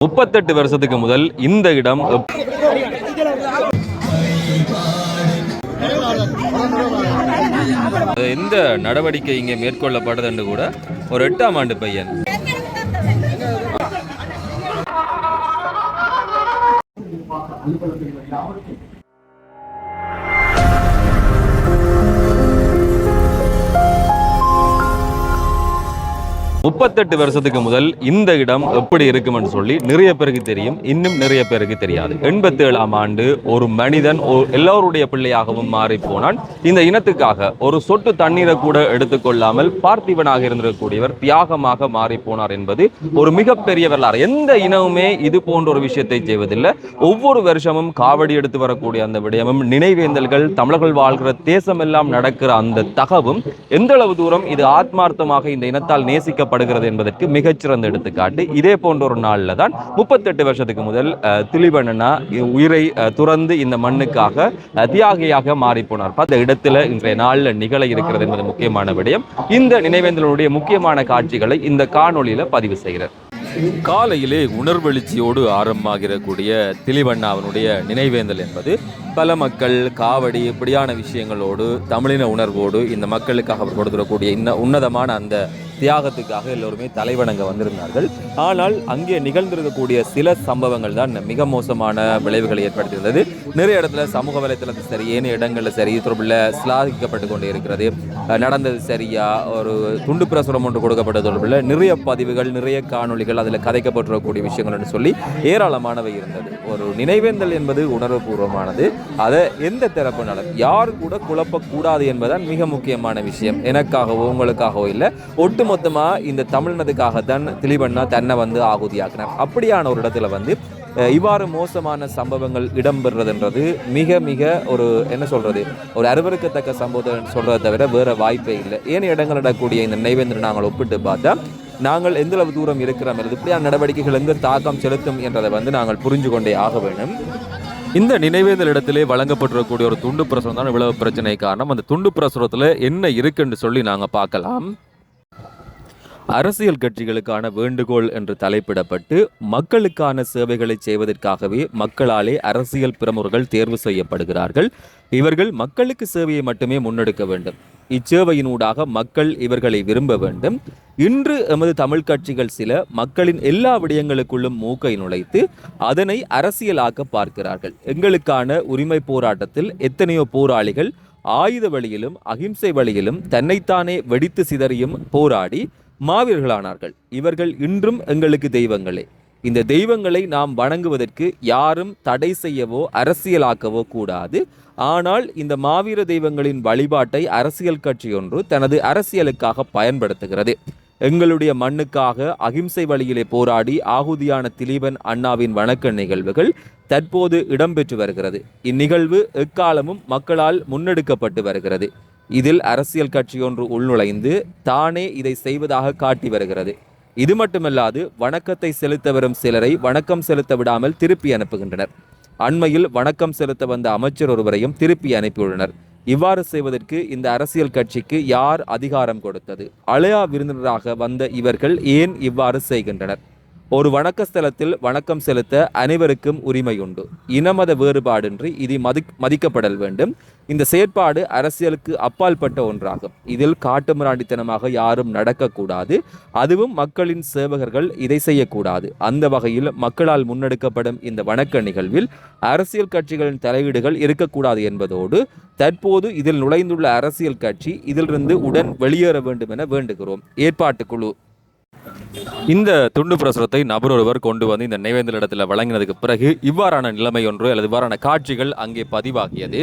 முப்பத்தெட்டு வருஷத்துக்கு முதல் இந்த இடம் எந்த நடவடிக்கை இங்கே மேற்கொள்ளப்படுதுன்னு கூட ஒரு எட்டாம் ஆண்டு பையன். முப்பத்தெட்டு வருஷத்துக்கு முதல் இந்த இடம் எப்படி இருக்கும்னு சொல்லி நிறைய பேருக்கு தெரியும். இன்னும் நிறைய பேருக்கு தெரியாது. எண்பத்தி ஏழாம் ஆண்டு ஒரு மனிதன் எல்லோருடைய பிள்ளையாகவும் மாறி போனான். இந்த இனத்துக்காக ஒரு சொட்டு தண்ணீரை கூட எடுத்துக்கொள்ளாமல் பார்த்திபனாக இருந்திருக்கக்கூடியவர் தியாகமாக மாறி போனார் என்பது ஒரு மிகப்பெரிய வரலாறு. எந்த இனமுமே இது போன்ற ஒரு விஷயத்தை செய்வதில்லை. ஒவ்வொரு வருஷமும் காவடி எடுத்து வரக்கூடிய அந்த விடயமும் நினைவேந்தல்கள் தமிழர்கள் வாழ்கிற தேசமெல்லாம் நடக்கிற அந்த தகவும் எந்த அளவு தூரம் இது ஆத்மார்த்தமாக இந்த இனத்தால் நேசிக்க கொண்டாடப்படுகிறது என்பதற்கு மிகச்சிறந்த எடுத்துக்காட்டு. இதே போன்ற ஒரு நாளில் தான் முப்பத்தெட்டு வருஷத்துக்கு முதல் அஹ், திலீபண்ணனா உயிரை துறந்து இந்த மண்ணுக்காக தியாகியாக மாறி போனார். அந்த இடத்துல இன்றைய நாளில் நிகழ இருக்கிறது என்பது முக்கியமான விடயம். இந்த நினைவேந்தலுடைய முக்கியமான காட்சிகளை இந்த காணொலியில் பதிவு செய்கிறார். காலையிலே உணர்வெழுச்சியோடு ஆரம்பமாகிறக்கூடிய திலிவண்ணாவனுடைய நினைவேந்தல் என்பது பல மக்கள் காவடி இப்படியான விஷயங்களோடு தமிழின உணர்வோடு இந்த மக்களுக்காக அவர் கொடுத்துடக்கூடிய இன்ன உன்னதமான அந்த தியாகத்துக்காக எல்லோருமே தலைவணங்க வந்திருந்தார்கள். ஆனால் அங்கே நிகழ்ந்திருக்கக்கூடிய சில சம்பவங்கள் தான் மிக மோசமான விளைவுகளை ஏற்படுத்தியிருந்தது. நிறைய இடத்துல சமூக வலைத்தளத்தில் சரி ஏனைய இடங்களில் சரி தொடர்பில் சிலாகிக்கப்பட்டு கொண்டே இருக்கிறது. நடந்தது சரியா ஒரு துண்டு பிரசுரம் ஒன்று கொடுக்கப்பட்ட தொடர்பில் நிறைய பதிவுகள் நிறைய காணொளிகள் அதில் கதைக்கப்பட்டிருக்கக்கூடிய விஷயங்கள்னு சொல்லி ஏராளமானவை இருந்தது. ஒரு நினைவேந்தல் என்பது உணர்வுபூர்வமானது. அதை எந்த தரப்பினாலும் யார் கூட குழப்பக்கூடாது என்பதுதான் மிக முக்கியமான விஷயம். எனக்காகவோ உங்களுக்காகவோ இல்லை ஒட்டுமொத்தமாக இந்த தமிழினத்துக்காகத்தான் திலீபண்ணா தன்னை வந்து ஆகுதியாக்கினார் அப்படியான ஒரு இடத்துல வந்து இவ்வாறு மோசமான சம்பவங்கள் இடம்பெறுறதுன்றது மிக மிக ஒரு என்ன சொல்றது ஒரு அருவருக்கத்தக்க சம்பவத்தை சொல்றதை தவிர வேறு வாய்ப்பே இல்லை. ஏனைய இடங்கள் நடக்கக்கூடிய இந்த நினைவேந்திர நாங்கள் ஒப்பிட்டு பார்த்தா நாங்கள் எந்த அளவு தூரம் இருக்கிறோம் அல்லது இப்படியான நடவடிக்கைகள் எங்கு தாக்கம் செலுத்தும் என்றதை வந்து நாங்கள் புரிஞ்சு கொண்டே ஆக வேண்டும். இந்த நினைவேந்தல் இடத்திலே வழங்கப்பட்டிருக்கக்கூடிய ஒரு துண்டு பிரசுரம் தான் இவ்வளவு பிரச்சனை காரணம். அந்த துண்டு பிரசுரத்தில் என்ன இருக்குன்னு சொல்லி நாங்கள் பார்க்கலாம். அரசியல் கட்சிகளுக்கான வேண்டுகோள் என்று தலைப்பிடப்பட்டு மக்களுக்கான சேவைகளை செய்வதற்காகவே மக்களாலே அரசியல் பிரமுகர்கள் தேர்வு செய்யப்படுகிறார்கள். இவர்கள் மக்களுக்கு சேவையை மட்டுமே முன்னெடுக்க வேண்டும். இச்சேவையினூடாக மக்கள் இவர்களை விரும்ப வேண்டும். இன்று எமது தமிழ் கட்சிகள் சில மக்களின் எல்லா விடயங்களுக்குள்ளும் மூக்கை நுழைத்து அதனை அரசியலாக்க பார்க்கிறார்கள். எங்களுக்கான உரிமை போராட்டத்தில் எத்தனையோ போராளிகள் ஆயுத வழியிலும் அகிம்சை வழியிலும் தன்னைத்தானே வெடித்து சிதறியும் போராடி மாவீரர்களானார்கள் இவர்கள் இன்றும் எங்களுக்கு தெய்வங்களே. இந்த தெய்வங்களை நாம் வணங்குவதற்கு யாரும் தடை செய்யவோ அரசியலாக்கவோ கூடாது. ஆனால் இந்த மாவீர தெய்வங்களின் வழிபாட்டை அரசியல் கட்சி ஒன்று தனது அரசியலுக்காக பயன்படுத்துகிறது. எங்களுடைய மண்ணுக்காக அகிம்சை வழியிலே போராடி ஆகுதியான திலீபன் அண்ணாவின் வணக்க நிகழ்வுகள் தற்போது இடம்பெற்று வருகிறது. இந்நிகழ்வு எக்காலமும் மக்களால் முன்னெடுக்கப்பட்டு வருகிறது. இதில் அரசியல் கட்சி ஒன்று உள்நுழைந்து தானே இதை செய்வதாக காட்டி வருகிறது. இது மட்டுமல்லாது வணக்கத்தை செலுத்த வரும் சிலரை வணக்கம் செலுத்த விடாமல் திருப்பி அனுப்புகின்றனர். அண்மையில் வணக்கம் செலுத்த வந்த அமைச்சர் ஒருவரையும் திருப்பி அனுப்பியுள்ளனர். இவ்வாறு செய்வதற்கு இந்த அரசியல் கட்சிக்கு யார் அதிகாரம் கொடுத்தது? அழையா விருந்தினராக வந்த இவர்கள் ஏன் இவ்வாறு செய்கின்றனர்? ஒரு வணக்க ஸ்தலத்தில் வணக்கம் செலுத்த அனைவருக்கும் உரிமை உண்டு இனமத வேறுபாடின்றி இது மதி மதிக்கப்படல் வேண்டும். இந்த செயற்பாடு அரசியலுக்கு அப்பாற்பட்ட ஒன்றாகும். இதில் காட்டுமிராண்டித்தனமாக யாரும் நடக்கக்கூடாது. அதுவும் மக்களின் சேவகர்கள் இதை செய்யக்கூடாது. அந்த வகையில் மக்களால் முன்னெடுக்கப்படும் இந்த வணக்க நிகழ்வில் அரசியல் கட்சிகளின் தலையீடுகள் இருக்கக்கூடாது என்பதோடு தற்போது இதில் நுழைந்துள்ள அரசியல் கட்சி இதிலிருந்து உடன் வெளியேற வேண்டும் என வேண்டுகிறோம் ஏற்பாட்டுக்குழு இந்த துண்டு பிரசுரத்தை நபர் ஒருவர் கொண்டு வந்து இந்த நினைவேந்தல் இடத்துல வழங்கினதுக்கு பிறகு இவ்வாறான நிலைமை ஒன்று அல்லது இவ்வாறான காட்சிகள் அங்கே பதிவாகியது.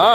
ஆ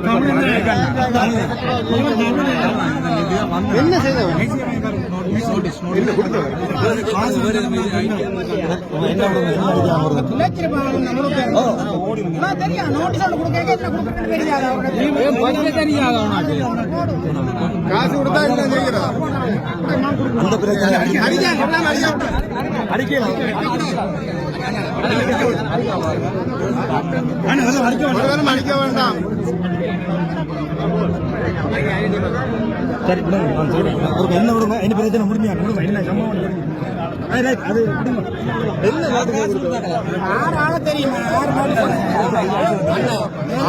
தமிழ். தமிழ். என்ன செய்த காசு கொடுத்தா? என்ன செய்கிறா அந்த பிரச்சனை அடிக்கலாம் அடிக்க வேண்டாம் சரி விடுங்க நான் சொல்றேன் அவருக்கு என்ன விடுங்க என்ன பிரச்சனை முடிஞ்சா விடுங்க என்ன சம்பவம் அது ஆறு ஆள தெரியுமா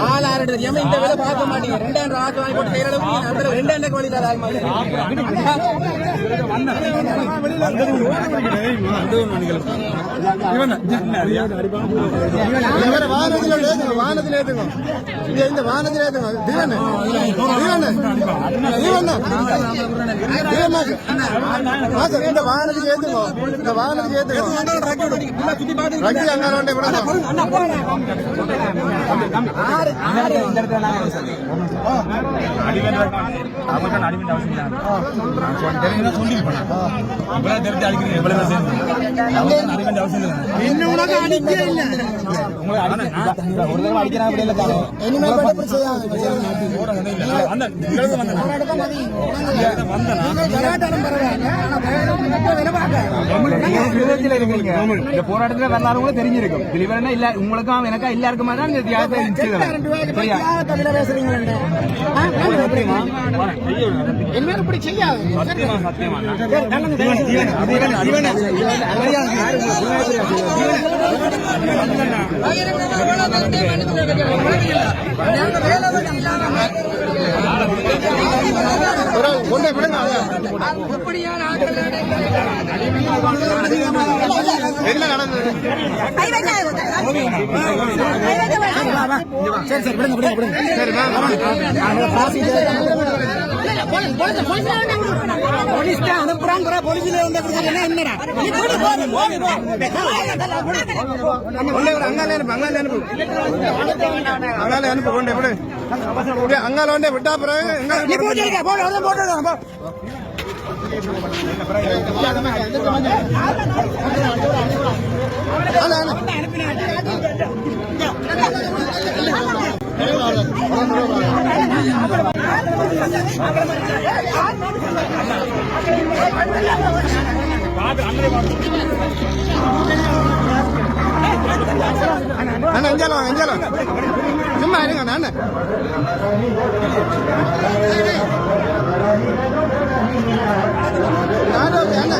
ஆள் ஆறு தெரியாம இந்த வேலை பார்க்க மாட்டீங்க ரெண்டாயிரம் ரூபாய் வாங்கி போட்டு ரெண்டாயிரம் வழி வானத்துல ஏத்துங்க வானத்துல இந்த வானத்துல ஏத்துங்க தீவன தீவன தீவன இந்த வானத்துக்கு ஏத்துங்க இந்த வானத்துக்கு ஏத்துங்க ரக்கி இல்லை கூட போராட்டத்துல வரலாறு கூட தெரிஞ்சிருக்கும் இதுல இல்ல. உங்களுக்கும் எனக்கா எல்லாருக்குமா தான். இந்த தியாகத்தை தவிர பேசுறீங்க என்ன இப்படி செய்யாது என்ன நடந்தது சரி சரி விடுங்க விடுங்க விடுங்க சரி போலீஸ் அனுப்புறாங்க போலீஸ்ல வந்து என்னடா அங்காலே அனுப்பு அங்காலே அனுப்பு அங்காலே அனுப்பு கொண்டே விடு அங்கால விட்டா பிறகு போட்டு போட்டு அண்ணா எஞ்சாலும் வாங்க எஞ்சாலும் வாங்க. சும்மா இருங்க அண்ணா அண்ணா. யாரோ ஒரு அண்ணா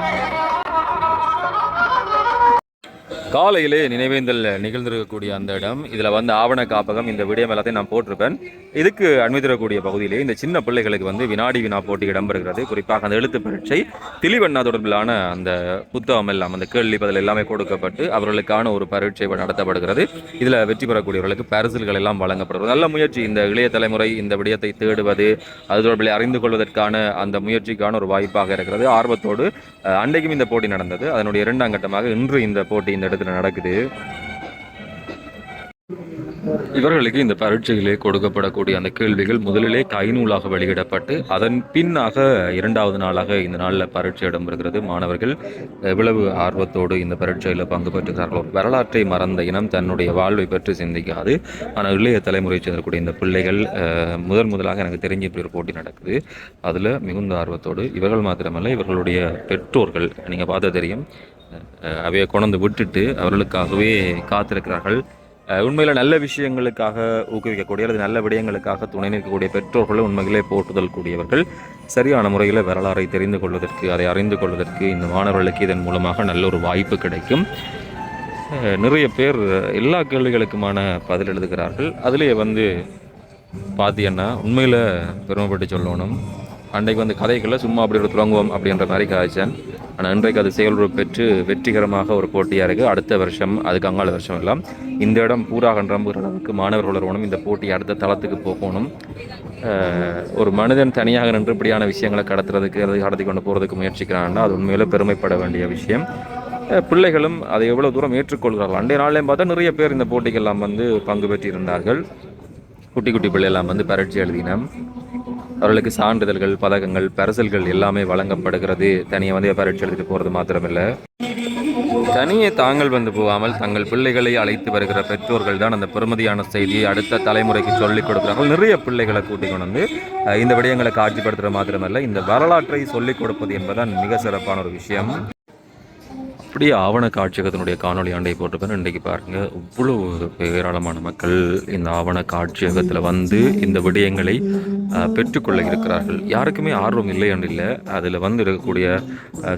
காலையிலே நினைவேந்தல் நிகழ்ந்திருக்கக்கூடிய அந்த இடம் இதில் வந்து ஆவண காப்பகம் இந்த விடயம் எல்லாத்தையும் நான் போட்டிருப்பேன். இதுக்கு அனுமதிரக்கூடிய பகுதியிலே இந்த சின்ன பிள்ளைகளுக்கு வந்து வினாடி வினா போட்டி இடம்பெறுகிறது. குறிப்பாக அந்த எழுத்து பரீட்சை திலிவண்ணா தொடர்பிலான அந்த புத்தகம் எல்லாம் அந்த கேள்வி பதில் எல்லாமே கொடுக்கப்பட்டு அவர்களுக்கான ஒரு பரீட்சை நடத்தப்படுகிறது. இதில் வெற்றி பெறக்கூடியவர்களுக்கு பரிசில்கள் எல்லாம் வழங்கப்படுகிறது. நல்ல முயற்சி இந்த இளைய தலைமுறை இந்த விடயத்தை தேடுவது அது தொடர்பில் அறிந்து கொள்வதற்கான அந்த முயற்சிக்கான ஒரு வாய்ப்பாக இருக்கிறது. ஆர்வத்தோடு அன்றைக்கும் இந்த போட்டி நடந்தது. அதனுடைய இரண்டாம் கட்டமாக இன்று இந்த போட்டி இந்த இடத்துல நடக்குது. இவர்களுக்கு இந்த பரீட்சையிலே கொடுக்கப்படக்கூடிய அந்த கேள்விகள் முதலிலே கைநூலாக வெளியிடப்பட்டு அதன் பின்னாக இரண்டாவது நாளாக இந்த நாளில் பரீட்சை இடம்பெறுகிறது. மாணவர்கள் எவ்வளவு ஆர்வத்தோடு இந்த பரீட்சையில் பங்கு பெற்றுகிறார்களோ வரலாற்றை மறந்த இனம் தன்னுடைய வாழ்வை பற்றி சிந்திக்காது. ஆனால் இளைய தலைமுறையை சேர்ந்தக்கூடிய இந்த பிள்ளைகள் முதன் முதல் முதலாக எனக்கு தெரிஞ்சு இப்படி ஒரு போட்டி நடக்குது. அதில் மிகுந்த ஆர்வத்தோடு இவர்கள் மாத்திரமல்ல இவர்களுடைய பெற்றோர்கள் நீங்கள் பார்த்த தெரியும் அவையை கொண்டு விட்டுட்டு அவர்களுக்காகவே காத்திருக்கிறார்கள். உண்மையில் நல்ல விஷயங்களுக்காக ஊக்குவிக்கக்கூடிய அல்லது நல்ல விடயங்களுக்காக துணை நிற்கக்கூடிய பெற்றோர்களும் உண்மையிலே போற்றுதல் கூடியவர்கள். சரியான முறையில் வரலாறை தெரிந்து கொள்வதற்கு அதை அறிந்து கொள்வதற்கு இந்த மாணவர்களுக்கு இதன் மூலமாக நல்ல ஒரு வாய்ப்பு கிடைக்கும். நிறைய பேர் எல்லா கேள்விகளுக்குமான பதில் எழுதுகிறார்கள். அதிலேயே வந்து பார்த்தீங்கன்னா உண்மையில் பெருமைப்பட்டு சொல்லணும். அன்றைக்கு வந்து கதைகளை சும்மா அப்படி ஒரு துவங்குவோம் அப்படின்ற மாதிரி காய்ச்சேன். ஆனால் இன்றைக்கு அது செயல்பு பெற்று வெற்றிகரமாக ஒரு போட்டியாக இருக்குது அடுத்த வருஷம் அதுக்கு அங்காள வருஷம் எல்லாம். இந்த இடம் பூராக நம்புகிற அளவுக்கு மாணவர்கள் வரணும் இந்த போட்டி அடுத்த தளத்துக்கு போகணும். ஒரு மனிதன் தனியாக நின்று இப்படியான விஷயங்களை கடத்துறதுக்கு அதை கடத்தி கொண்டு போகிறதுக்கு முயற்சிக்கிறான்னா அது உண்மையில பெருமைப்பட வேண்டிய விஷயம். பிள்ளைகளும் அதை எவ்வளோ தூரம் ஏற்றுக்கொள்கிறார்கள்? அன்றைய நாள்லையும் பார்த்தா நிறைய பேர் இந்த போட்டிக்கெல்லாம் வந்து பங்கு பெற்றிருந்தார்கள். குட்டி குட்டி பிள்ளையெல்லாம் வந்து பரட்சி எழுதினோம் அவர்களுக்கு சான்றிதழ்கள் பதக்கங்கள் பரிசல்கள் எல்லாமே வழங்கப்படுகிறது. தனியாக வந்து பரீட்சை எழுதிட்டு போகிறது மாத்திரமில்லை. தனியே தாங்கள் வந்து போகாமல் தங்கள் பிள்ளைகளை அழைத்து வருகிற பெற்றோர்கள் தான் அந்த பெருமதியான செய்தியை அடுத்த தலைமுறைக்கு சொல்லிக் கொடுக்குறார்கள். நிறைய பிள்ளைகளை கூட்டிக் கொண்டு வந்து இந்த விடயங்களை காட்சிப்படுத்துகிற மாத்திரமல்ல. இந்த வரலாற்றை சொல்லிக் கொடுப்பது என்பதுதான் மிக சிறப்பான ஒரு விஷயம். இப்படி ஆவண காட்சியகத்தினுடைய காணொளி ஆண்டை போட்டிருப்பேன். இன்றைக்கு பாருங்கள் இவ்வளவு ஏராளமான மக்கள் இந்த ஆவண காட்சியகத்தில் வந்து இந்த விடயங்களை பெற்றுக்கொள்ள இருக்கிறார்கள். யாருக்குமே ஆர்வம் இல்லை என்று இல்லை. அதில் வந்து இருக்கக்கூடிய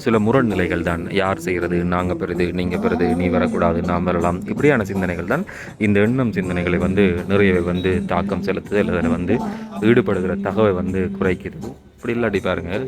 சில முரண்நிலைகள் தான். யார் செய்கிறது நாங்கள் பெறுது நீங்கள் பெறுது நீ வரக்கூடாது நாம் வரலாம். இப்படியான சிந்தனைகள் தான் இந்த எண்ணம் சிந்தனைகளை வந்து நிறையவே வந்து தாக்கம் செலுத்துது அல்லது அதில் வந்து ஈடுபடுகிற தகவை வந்து குறைக்கிறது இப்படி இல்லாட்டி பாருங்கள்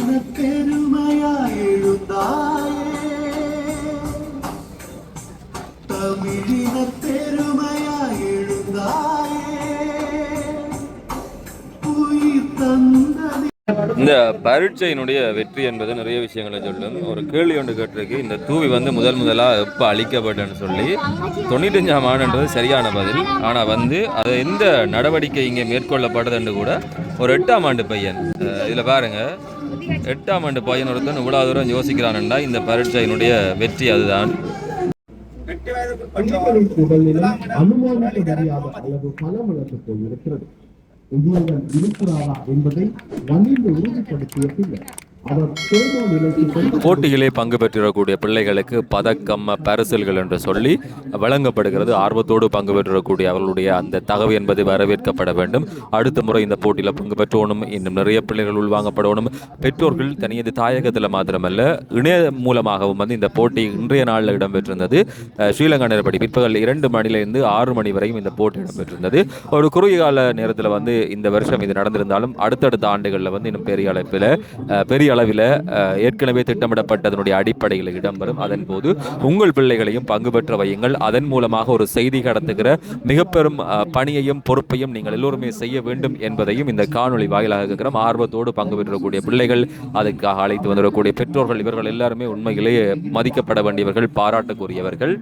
பரீட்சையினுடைய வெற்றி என்பது நிறைய விஷயங்களை சொல்லும். ஒரு கேள்வி ஒன்று கேட்டிருக்கு. இந்த தூவி வந்து முதல் முதலாக எப்போ அழிக்கப்பட்டன்னு சொல்லி. தொண்ணூத்தஞ்சாம் ஆண்டுன்றது சரியான பதில். ஆனால் வந்து அது எந்த நடவடிக்கை இங்கே மேற்கொள்ளப்படுதுன்னு கூட ஒரு எட்டாம் ஆண்டு பையன் இதில் பாருங்க. எட்டாம் ஆண்டு பையன் ஒருத்தன் இவ்வளோ தூரம் யோசிக்கிறான்டா இந்த பரீட்சையினுடைய வெற்றி அதுதான். அனுமானிக்க முடியாத அளவு போய் இருக்கிறது உங்களுடன் இருக்கிறாரா என்பதை வலிந்து உறுதிப்படுத்திய பின்னர். போட்டிகளில் போட்டியிலே பங்கு பெற்றிடக்கூடிய பிள்ளைகளுக்கு பதக்கம் பரிசல்கள் என்று சொல்லி வழங்கப்படுகிறது. ஆர்வத்தோடு பங்கு பெற்றிடக்கூடிய அவர்களுடைய அந்த தகவல் என்பது வரவேற்கப்பட வேண்டும். அடுத்த முறை இந்த போட்டியில் பங்கு பெற்றோனும் இன்னும் நிறைய பிள்ளைகள் உள்வாங்கப்படணும். பெற்றோர்கள் தனியது தாயகத்தில் மாத்திரமல்ல இணைய மூலமாகவும் வந்து இந்த போட்டி இன்றைய நாளில் இடம்பெற்றிருந்தது. ஸ்ரீலங்கா நேரப்படி பிற்பகல் இரண்டு மணிலிருந்து ஆறு மணி வரையும் இந்த போட்டி இடம்பெற்றிருந்தது. ஒரு குறுகிய கால நேரத்தில் வந்து இந்த வருஷம் இது நடந்திருந்தாலும் அடுத்தடுத்த ஆண்டுகளில் வந்து இன்னும் பெரிய அளவில் பெரிய அளவில் ஏற்கனவே திட்டமிடப்பட்டதனுடைய அடிப்படையில் இடம்பெறும். அதன் போது உங்கள் பிள்ளைகளையும் பங்கு பெற்ற வையுங்கள். அதன் மூலமாக ஒரு செய்தி கடத்துகிற மிக பெரும் பணியையும் பொறுப்பையும் நீங்கள் எல்லோருமே செய்ய வேண்டும் என்பதையும் இந்த காணொளி வாயிலாக இருக்கிறோம் ஆர்வத்தோடு பங்கு பெற்றக்கூடிய பிள்ளைகள் அதுக்காக அழைத்து வந்துடக்கூடிய பெற்றோர்கள் இவர்கள் எல்லாருமே உண்மையிலேயே மதிக்கப்பட வேண்டியவர்கள் பாராட்டுக்குரியவர்கள்.